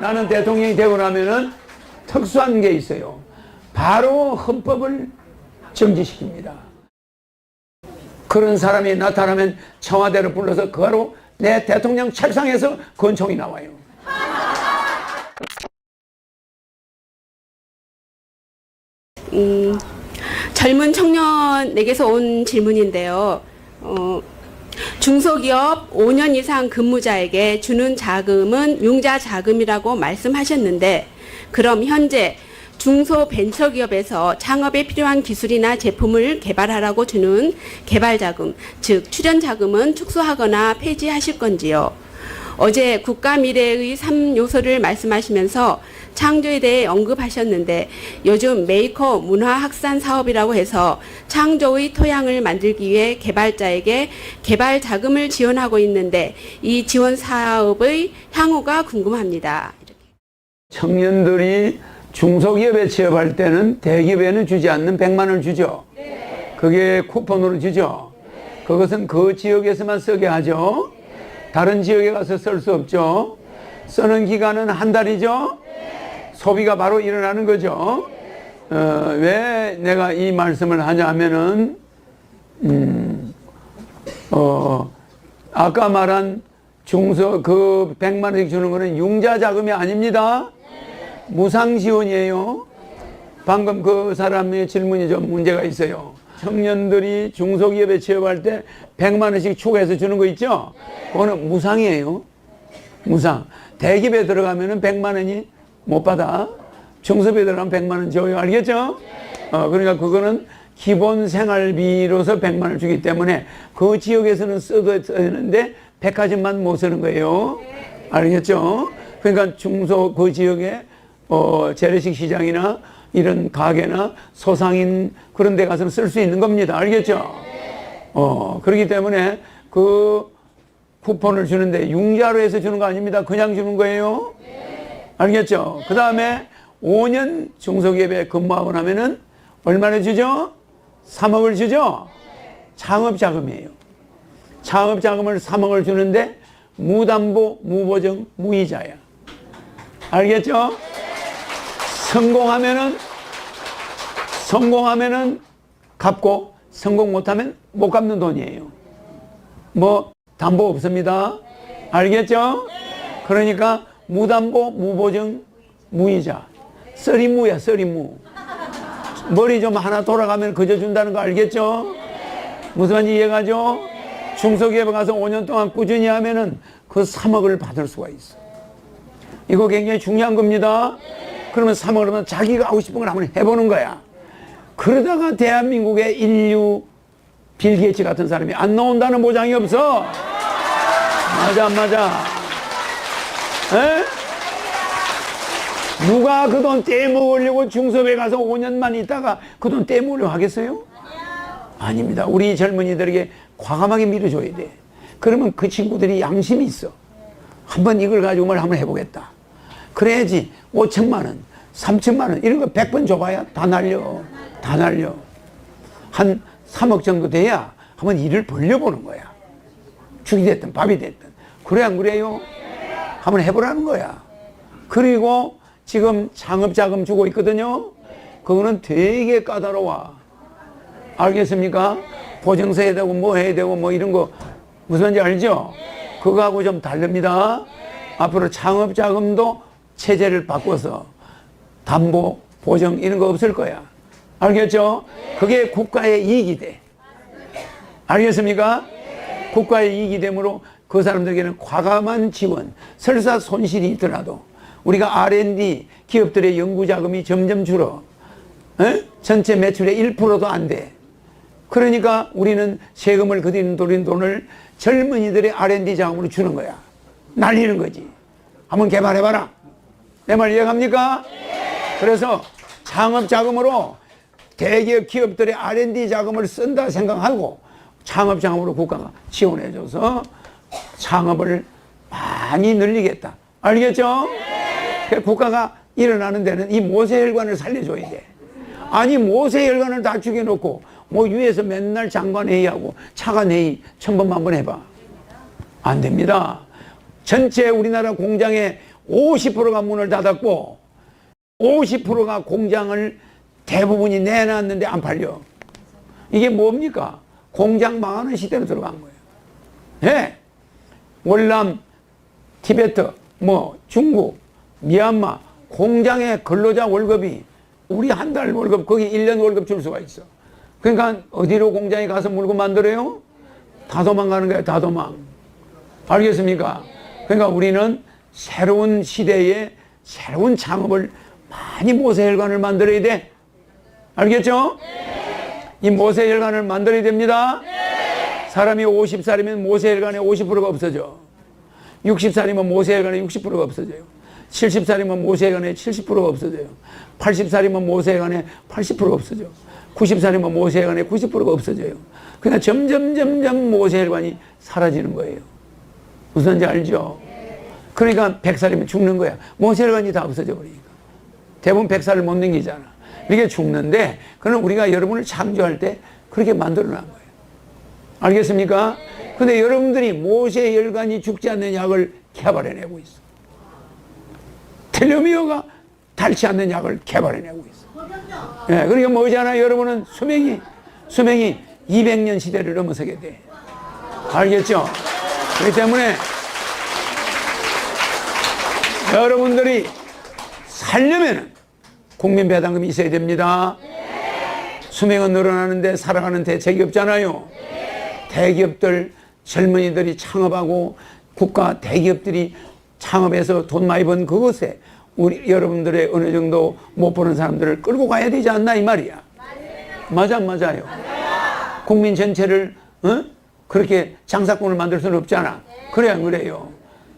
나는 대통령이 되고 나면은 특수한 게 있어요. 바로 헌법을 정지시킵니다. 그런 사람이 나타나면 청와대를 불러서 그거로 내 대통령 책상에서 권총이 나와요. 음, 젊은 청년에게서 온 질문인데요. 어, 중소기업 5년 이상 근무자에게 주는 자금은 융자 자금이라고 말씀하셨는데, 그럼 현재 중소벤처기업에서 창업에 필요한 기술이나 제품을 개발하라고 주는 개발자금, 즉 출연자금은 축소하거나 폐지하실 건지요. 어제 국가 미래의 3요소를 말씀하시면서 창조에 대해 언급하셨는데 요즘 메이커 문화 확산 사업이라고 해서 창조의 토양을 만들기 위해 개발자에게 개발 자금을 지원하고 있는데 이 지원 사업의 향후가 궁금합니다. 청년들이 중소기업에 취업할 때는 대기업에는 주지 않는 100만 원을 주죠. 그게 쿠폰으로 주죠. 그것은 그 지역에서만 쓰게 하죠. 다른 지역에 가서 쓸 수 없죠. 쓰는 기간은 한 달이죠. 소비가 바로 일어나는 거죠. 어, 왜 내가 이 말씀을 하냐 하면은, 음, 어, 아까 말한 중소 그 100만 원씩 주는 거는 융자 자금이 아닙니다. 무상 지원이에요. 방금 그 사람의 질문이 좀 문제가 있어요. 청년들이 중소기업에 취업할 때 100만 원씩 추가해서 주는 거 있죠? 그거는 무상이에요. 무상. 대기업에 들어가면 은 100만 원이 못 받아. 중소기업에 들어가면 100만 원 줘요. 알겠죠? 어, 그러니까 그거는 기본 생활비로서 100만 원을 주기 때문에 그 지역에서는 써도 되는데 백화점만 못 쓰는 거예요. 알겠죠? 그러니까 중소 그 지역에 어, 재래식 시장이나 이런 가게나 소상인 그런 데 가서 쓸수 있는 겁니다. 알겠죠? 어, 그렇기 때문에 그 쿠폰을 주는데 융자로 해서 주는 거 아닙니다. 그냥 주는 거예요. 알겠죠? 그 다음에 5년 중소기업에 근무하고 나면은 얼마나 주죠? 3억을 주죠? 창업자금이에요. 창업자금을 3억을 주는데 무담보, 무보증, 무이자야. 알겠죠? 성공하면은 성공하면은 갚고 성공 못하면 못 갚는 돈이에요. 뭐 담보 없습니다. 알겠죠? 그러니까 무담보, 무보증, 무이자. 써리무야, 써리무. 머리 좀 하나 돌아가면 그저 준다는 거 알겠죠? 무슨 말인지 이해가죠? 중소기업에 가서 5년 동안 꾸준히 하면은 그 3억을 받을 수가 있어. 이거 굉장히 중요한 겁니다. 그러면 3억을 하면 자기가 하고 싶은 걸 한번 해보는 거야. 그러다가 대한민국의 인류 빌 게이츠 같은 사람이 안 나온다는 보장이 없어. 맞아, 안 맞아. 에? 누가 그 돈 떼먹으려고 중섭에 가서 5년만 있다가 그 돈 떼먹으려고 하겠어요? 아닙니다. 우리 젊은이들에게 과감하게 밀어줘야 돼. 그러면 그 친구들이 양심이 있어. 한번 이걸 가지고 뭘 한번 해보겠다. 그래야지 5천만 원, 3천만 원 이런 거 100번 줘봐야 다 날려. 다 날려. 한 3억 정도 돼야 한번 일을 벌려보는 거야. 죽이 됐든 밥이 됐든. 그래 안 그래요? 한번 해보라는 거야. 그리고 지금 창업자금 주고 있거든요. 그거는 되게 까다로워. 알겠습니까? 보증서 해야 되고 뭐 해야 되고 뭐 이런 거 무슨 말인지 알죠? 그거하고 좀 다릅니다. 앞으로 창업자금도 체제를 바꿔서 담보, 보증 이런 거 없을 거야. 알겠죠? 그게 국가의 이익이 돼. 알겠습니까? 국가의 이익이 되므로 그 사람들에게는 과감한 지원, 설사 손실이 있더라도 우리가 R&D 기업들의 연구 자금이 점점 줄어. 에? 전체 매출의 1%도 안 돼. 그러니까 우리는 세금을 그리는 돌린 돈을 젊은이들의 R&D 자금으로 주는 거야. 날리는 거지. 한번 개발해봐라. 내 말 이해갑니까? 그래서 창업 자금으로 대기업 기업들의 R&D 자금을 쓴다 생각하고 창업 자금으로 국가가 지원해줘서 창업을 많이 늘리겠다. 알겠죠? 그 국가가 일어나는 데는 이 모세혈관을 살려줘야 돼. 아니 모세혈관을 다 죽여놓고 뭐 위에서 맨날 장관 회의하고 차관 회의 천번만 번 해봐. 안 됩니다. 전체 우리나라 공장의 50%가 문을 닫았고 50%가 공장을 대부분이 내놨는데 안 팔려. 이게 뭡니까? 공장 망하는 시대로 들어간 거예요. 예. 월남, 티베트, 뭐 중국, 미얀마 공장의 근로자 월급이 우리 한 달 월급 거기 1년 월급 줄 수가 있어. 그러니까 어디로 공장에 가서 물건 만들어요? 다 도망 가는 거야, 다 도망. 알겠습니까? 그러니까 우리는 새로운 시대에 새로운 창업을 많이 모세혈관을 만들어야 돼. 알겠죠? 이 모세혈관을 만들어야 됩니다. 사람이 50살이면 모세혈관의 50%가 없어져. 60살이면 모세혈관의 60%가 없어져요. 70살이면 모세혈관의 70%가 없어져요. 80살이면 모세혈관의 80%가 없어져. 90살이면 모세혈관의 90%가 없어져요. 그냥 점점 점점 모세혈관이 사라지는 거예요. 무슨 지 알죠? 그러니까 100살이면 죽는 거야. 모세혈관이 다 없어져 버리니까. 대부분 100살을 못 넘기잖아. 이게 죽는데 그는 우리가 여러분을 창조할 때 그렇게 만들어 놓은 거예요. 알겠습니까? 근데 여러분들이 모세 혈관이 죽지 않는 약을 개발해내고 있어. 텔레미어가 닳지 않는 약을 개발해내고 있어. 예, 그러니까 뭐잖아. 여러분은 수명이, 수명이 200년 시대를 넘어서게 돼. 알겠죠? 그렇기 때문에 여러분들이 살려면은 국민배당금이 있어야 됩니다. 수명은 늘어나는데 살아가는 대책이 없잖아요. 대기업들, 젊은이들이 창업하고 국가 대기업들이 창업해서 돈 많이 번 그것에 우리 여러분들의 어느 정도 못 버는 사람들을 끌고 가야 되지 않나 이 말이야. 맞아, 안 맞아요. 국민 전체를 어? 그렇게 장사꾼을 만들 수는 없잖아. 그래 안 그래요?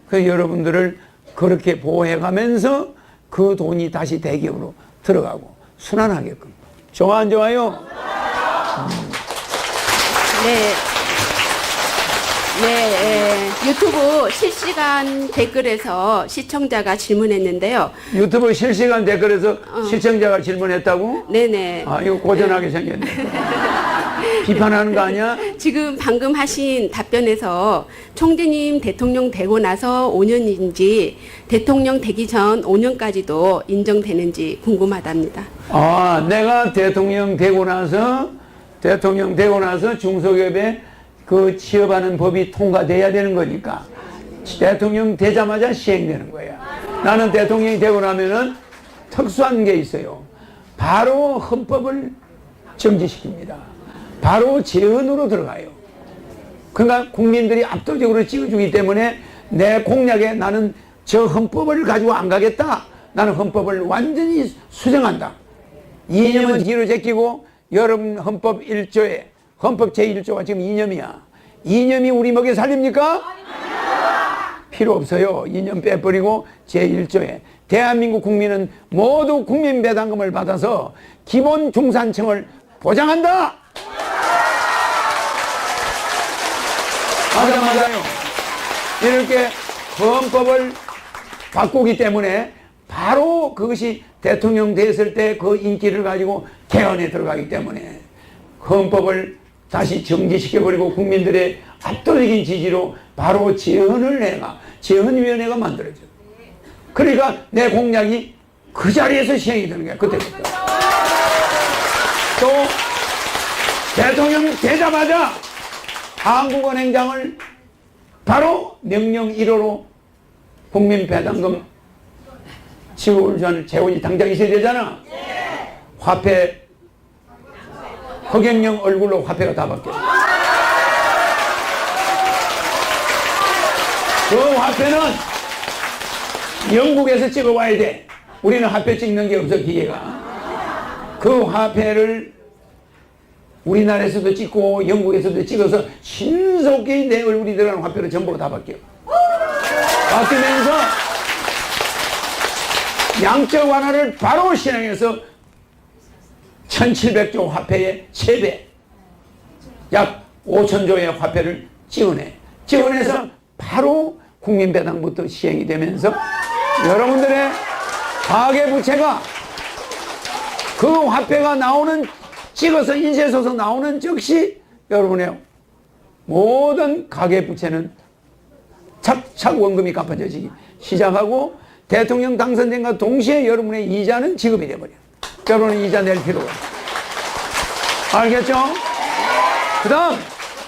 그 여러분들을 그렇게 보호해 가면서 그 돈이 다시 대기업으로 들어가고 순환하게끔. 좋아 안 좋아요? 네. 네, 예. 유튜브 실시간 댓글에서 시청자가 질문했는데요. 유튜브 실시간 댓글에서 시청자가 질문했다고? 네네. 아 이거 고전하게 생겼네. 비판하는 거 아니야? 지금 방금 하신 답변에서 총재님 대통령 되고 나서 5년인지 대통령 되기 전 5년까지도 인정되는지 궁금하답니다. 아, 내가 대통령 되고 나서 대통령 되고 나서 중소기업에 그 취업하는 법이 통과돼야 되는 거니까 대통령 되자마자 시행되는 거야. 나는 대통령이 되고 나면은 특수한 게 있어요. 바로 헌법을 정지시킵니다. 바로 재헌으로 들어가요. 그러니까 국민들이 압도적으로 찍어주기 때문에 내 공약에 나는 저 헌법을 가지고 안 가겠다. 나는 헌법을 완전히 수정한다. 이념은 뒤로 제끼고 여러분 헌법 1조에 헌법 제1조가 지금 이념이야. 이념이 우리 먹여 살립니까? 필요 없어요. 이념 빼버리고 제1조에 대한민국 국민은 모두 국민 배당금을 받아서 기본 중산층을 보장한다. 맞아 맞아요. 이렇게 헌법을 바꾸기 때문에 바로 그것이 대통령 됐을 때 그 인기를 가지고 개헌에 들어가기 때문에 헌법을 다시 정지시켜버리고 국민들의 압도적인 지지로 바로 재헌을 내가 재헌위원회가 만들어져. 그러니까 내 공약이 그 자리에서 시행이 되는 거야 그때부터. 또 대통령 되자마자 한국은 행장을 바로 명령 1호로 국민 배당금 지원을 재원이 당장 있어야 되잖아. 화폐 허경영 얼굴로 화폐가 다 바뀌어. 그 화폐는 영국에서 찍어와야 돼. 우리는 화폐 찍는 게 없어 기계가. 그 화폐를 우리나라에서도 찍고 영국에서도 찍어서 신속히 내 얼굴이 들어가는 화폐로 전부로 다 바뀌어. 바뀌면서 양적 완화를 바로 실행해서 1700조 화폐의 3배, 약 5천조의 화폐를 지원해. 지원해서 바로 국민배당부터 시행이 되면서 여러분들의 가계부채가 그 화폐가 나오는 찍어서 인쇄소서 나오는 즉시 여러분의 모든 가계부채는 착착 원금이 갚아져지기 시작하고 대통령 당선된과 동시에 여러분의 이자는 지급이 돼버려요. 여러분은 이자 낼 필요가. 알겠죠? 그 다음,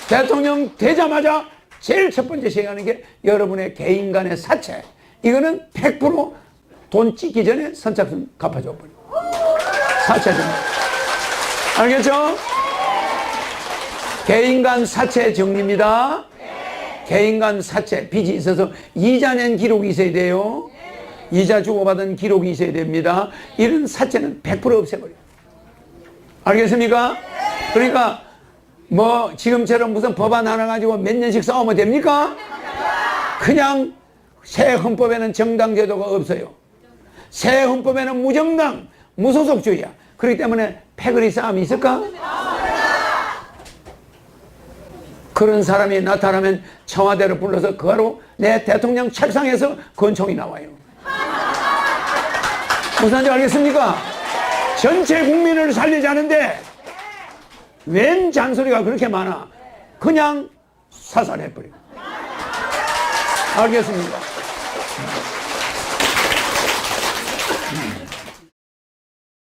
대통령 되자마자 제일 첫 번째 시행하는 게 여러분의 개인 간의 사채. 이거는 100%돈 찍기 전에 선착순 갚아줘 버려. 사채 좀. 알겠죠? 개인 간 사채 정리입니다. 개인 간 사채, 빚이 있어서 이자 낸 기록이 있어야 돼요. 이자 주고받은 기록이 있어야 됩니다. 이런 사채는 100% 없애버려요. 알겠습니까? 그러니까 뭐 지금처럼 무슨 법안 하나 가지고 몇 년씩 싸우면 됩니까? 그냥 새 헌법에는 정당 제도가 없어요. 새 헌법에는 무정당, 무소속주의야. 그렇기 때문에 패거리 싸움이 있을까? 그런 사람이 나타나면 청와대를 불러서 그하로 내 대통령 책상에서 권총이 나와요. 무슨 말인지 알겠습니까? 전체 국민을 살리자는데 웬 잔소리가 그렇게 많아? 그냥 사살해버려. 알겠습니까?